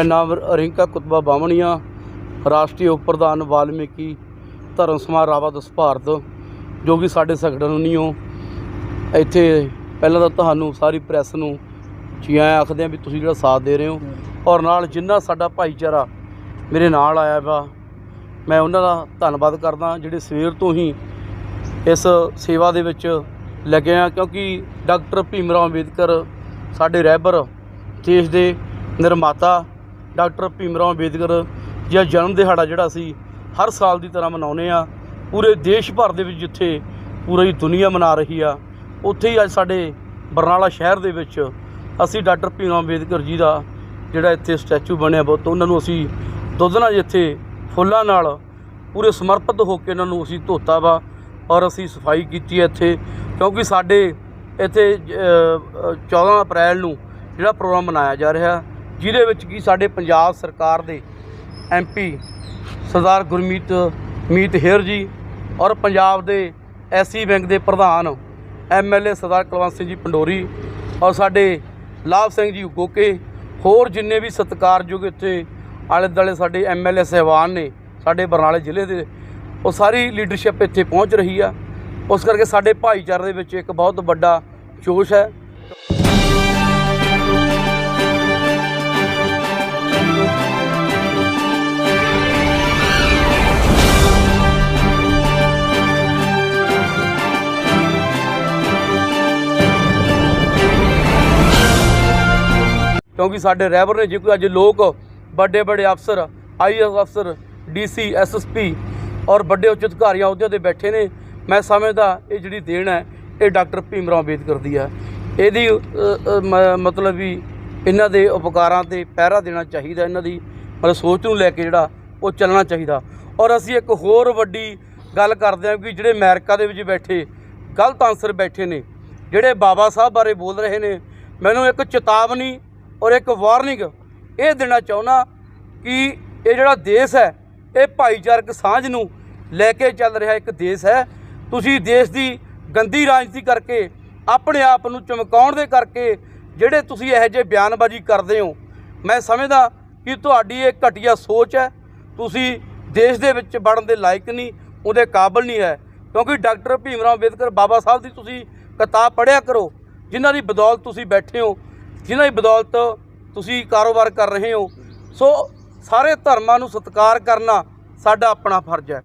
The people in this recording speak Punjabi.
ਮੇਰਾ ਨਾਮ ਰਿੰਕਾ ਕੁਤਬਾ ਬਾਮਣੀਆ ਰਾਸ਼ਟਰੀ ਉਪ ਪ੍ਰਧਾਨ ਵਾਲਮੀਕੀ ਧਰਮ ਸਮਾਜ ਰਾਵਾ ਦਸ ਭਾਰਤ, ਜੋ ਕਿ ਸਾਡੇ ਸੰਗਠਨ ਨੂੰ ਇੱਥੇ ਪਹਿਲਾਂ ਤਾਂ ਤੁਹਾਨੂੰ ਸਾਰੀ ਪ੍ਰੈਸ ਨੂੰ ਜੀ ਆਇਆਂ ਆਖਦੇ ਆ ਵੀ ਤੁਸੀਂ ਜਿਹੜਾ ਸਾਥ ਦੇ ਰਹੇ ਹੋ ਔਰ ਨਾਲ ਜਿੰਨਾ ਸਾਡਾ ਭਾਈਚਾਰਾ ਮੇਰੇ ਨਾਲ ਆਇਆ ਵਾ, ਮੈਂ ਉਹਨਾਂ ਦਾ ਧੰਨਵਾਦ ਕਰਦਾ ਜਿਹੜੇ ਸਵੇਰ ਤੋਂ ਹੀ ਇਸ ਸੇਵਾ ਦੇ ਵਿੱਚ ਲੱਗੇ ਆ ਕਿਉਂਕਿ ਡਾਕਟਰ ਭੀਮ ਰਾਓ ਅੰਬੇਦਕਰ ਸਾਡੇ ਰਹਿਬਰ ਦੇਸ਼ ਦੇ ਨਿਰਮਾਤਾ ਡਾਕਟਰ ਭੀਮ ਰਾਓ ਅੰਬੇਦਕਰ ਜੀ ਦਾ ਜਨਮ ਦਿਹਾੜਾ ਜਿਹੜਾ ਸੀ ਹਰ ਸਾਲ ਦੀ ਤਰ੍ਹਾਂ ਮਨਾਉਂਦੇ ਆ ਪੂਰੇ ਦੇਸ਼ ਭਰ ਦੇ ਵਿੱਚ ਜਿੱਥੇ ਪੂਰੀ ਦੁਨੀਆ ਮਨਾ ਰਹੀ ਆ ਉੱਥੇ ਹੀ ਅੱਜ ਸਾਡੇ ਬਰਨਾਲਾ ਸ਼ਹਿਰ ਦੇ ਵਿੱਚ ਅਸੀਂ ਡਾਕਟਰ ਭੀਮ ਰਾਓ ਅੰਬੇਦਕਰ ਜੀ ਦਾ ਜਿਹੜਾ ਇੱਥੇ ਸਟੈਚੂ ਬਣਿਆ ਬਹੁਤ ਉਹਨਾਂ ਨੂੰ ਅਸੀਂ ਦੁੱਧ ਨਾਲ ਜਿੱਥੇ ਫੁੱਲਾਂ ਨਾਲ ਪੂਰੇ ਸਮਰਪਿਤ ਹੋ ਕੇ ਇਹਨਾਂ ਨੂੰ ਅਸੀਂ ਧੋਤਾ ਵਾ ਔਰ ਅਸੀਂ ਸਫ਼ਾਈ ਕੀਤੀ ਹੈ ਇੱਥੇ। ਕਿਉਂਕਿ ਸਾਡੇ ਇੱਥੇ ਅ, 14 ਅਪ੍ਰੈਲ ਨੂੰ ਜਿਹੜਾ ਪ੍ਰੋਗਰਾਮ ਮਨਾਇਆ ਜਾ ਰਿਹਾ ਜਿਹਦੇ ਵਿੱਚ ਕੀ ਸਾਡੇ ਪੰਜਾਬ ਸਰਕਾਰ ਦੇ ਐਮਪੀ ਸਰਦਾਰ ਗੁਰਮੀਤ, ਮੀਤ ਹੇਰ ਜੀ ਔਰ ਪੰਜਾਬ ਦੇ ਐਸਸੀ ਬੈਂਕ ਦੇ ਪ੍ਰਧਾਨ ਐਮਐਲਏ ਸਰਦਾਰ ਕੁਲਵੰਤ ਸਿੰਘ ਜੀ ਪੰਡੋਰੀ ਔਰ ਸਾਡੇ ਲਾਭ ਸਿੰਘ ਜੀ ਗੋਕੇ, ਹੋਰ ਜਿੰਨੇ ਵੀ ਸਤਿਕਾਰਯੋਗ ਇੱਥੇ ਆਲੇ ਦੁਆਲੇ ਸਾਡੇ ਐਮਐਲਏ ਸਹਿਬਾਨ ਨੇ ਸਾਡੇ ਬਰਨਾਲੇ ਜ਼ਿਲ੍ਹੇ ਦੇ, ਉਹ ਸਾਰੀ ਲੀਡਰਸ਼ਿਪ ਇੱਥੇ ਪਹੁੰਚ ਰਹੀ ਆ। ਉਸ ਕਰਕੇ ਸਾਡੇ ਭਾਈਚਾਰੇ ਦੇ ਵਿੱਚ ਇੱਕ ਬਹੁਤ ਵੱਡਾ ਜੋਸ਼ ਹੈ। ਕਿਉਂਕਿ ਸਾਡੇ ਰਹਿਬਰ ਨੇ ਜੇ ਕੋਈ ਅੱਜ ਲੋਕ ਵੱਡੇ ਵੱਡੇ ਅਫਸਰ ਆਈਐਸ ਅਫਸਰ ਡੀਸੀ ਐਸਐਸਪੀ ਔਰ ਵੱਡੇ ਉੱਚ ਅਧਿਕਾਰੀਆਂ ਅਹੁਦਿਆਂ ਤੇ ਬੈਠੇ ਨੇ। ਮੈਂ ਸਮਝਦਾ ਇਹ ਜਿਹੜੀ ਦੇਣ ਹੈ, ਇਹ ਡਾਕਟਰ ਭੀਮ ਰਾਓ ਅੰਬੇਦਕਰ ਦੀ ਹੈ। ਇਹਦੀ ਮ- ਮਤਲਬ ਵੀ ਇਹਨਾਂ ਦੇ ਉਪਕਾਰਾਂ ਤੇ ਪਹਿਰਾ ਦੇਣਾ ਚਾਹੀਦਾ ਇਹਨਾਂ ਦੀ। ਮਤਲਬ ਸੋਚ ਨੂੰ ਲੈ ਕੇ ਜਿਹੜਾ ਉਹ ਚੱਲਣਾ ਚਾਹੀਦਾ। ਔਰ ਅਸੀਂ ਇੱਕ ਹੋਰ ਵੱਡੀ ਗੱਲ ਕਰਦੇ ਹਾਂ ਕਿ ਜਿਹੜੇ ਅਮਰੀਕਾ ਦੇ ਵਿੱਚ ਬੈਠੇ, ਗਲਤ ਆਨਸਰ ਬੈਠੇ ਨੇ। ਜਿਹੜੇ ਬਾਬਾ ਸਾਹਿਬ ਬਾਰੇ ਬੋਲ ਰਹੇ ਨੇ, ਮੈਨੂੰ ਇੱਕ ਚੇਤਾਵਨੀ ਔਰ ਇੱਕ ਵਾਰਨਿੰਗ ਇਹ ਦੇਣਾ ਚਾਹੁੰਦਾ ਕਿ ਇਹ ਜਿਹੜਾ ਦੇਸ਼ ਹੈ, ਇਹ ਭਾਈਚਾਰਕ ਸਾਂਝ ਨੂੰ ਲੈ ਕੇ ਚੱਲ ਰਿਹਾ ਇੱਕ ਦੇਸ਼ ਹੈ। ਤੁਸੀਂ ਦੇਸ਼ ਦੀ ਗੰਦੀ ਰਾਜਨੀਤੀ ਕਰਕੇ, ਆਪਣੇ ਆਪ ਨੂੰ ਚਮਕਾਉਣ ਦੇ ਕਰਕੇ ਜਿਹੜੇ ਤੁਸੀਂ ਇਹੋ ਜਿਹੇ ਬਿਆਨਬਾਜ਼ੀ ਕਰਦੇ ਹੋ, ਮੈਂ ਸਮਝਦਾ ਕਿ ਤੁਹਾਡੀ ਇਹ ਘਟੀਆ ਸੋਚ ਹੈ। ਤੁਸੀਂ ਦੇਸ਼ ਦੇ ਵਿੱਚ ਵੜਨ ਦੇ ਲਾਇਕ ਨਹੀਂ, ਉਹਦੇ ਕਾਬਲ ਨਹੀਂ ਹੈ। ਕਿਉਂਕਿ ਡਾਕਟਰ ਭੀਮ ਰਾਓ ਅੰਬੇਦਕਰ ਬਾਬਾ ਸਾਹਿਬ ਦੀ ਤੁਸੀਂ ਕਿਤਾਬ ਪੜ੍ਹਿਆ ਕਰੋ, ਜਿਨ੍ਹਾਂ ਦੀ ਬਦੌਲਤ ਤੁਸੀਂ ਬੈਠੇ ਹੋ ਜਿਨ੍ਹਾਂ ਦੀ ਬਦੌਲਤ ਤੁਸੀਂ ਕਾਰੋਬਾਰ ਕਰ ਰਹੇ ਹੋ, ਸੋ ਸਾਰੇ ਧਰਮਾਂ ਨੂੰ ਸਤਿਕਾਰ ਕਰਨਾ ਸਾਡਾ ਆਪਣਾ ਫਰਜ਼ ਹੈ।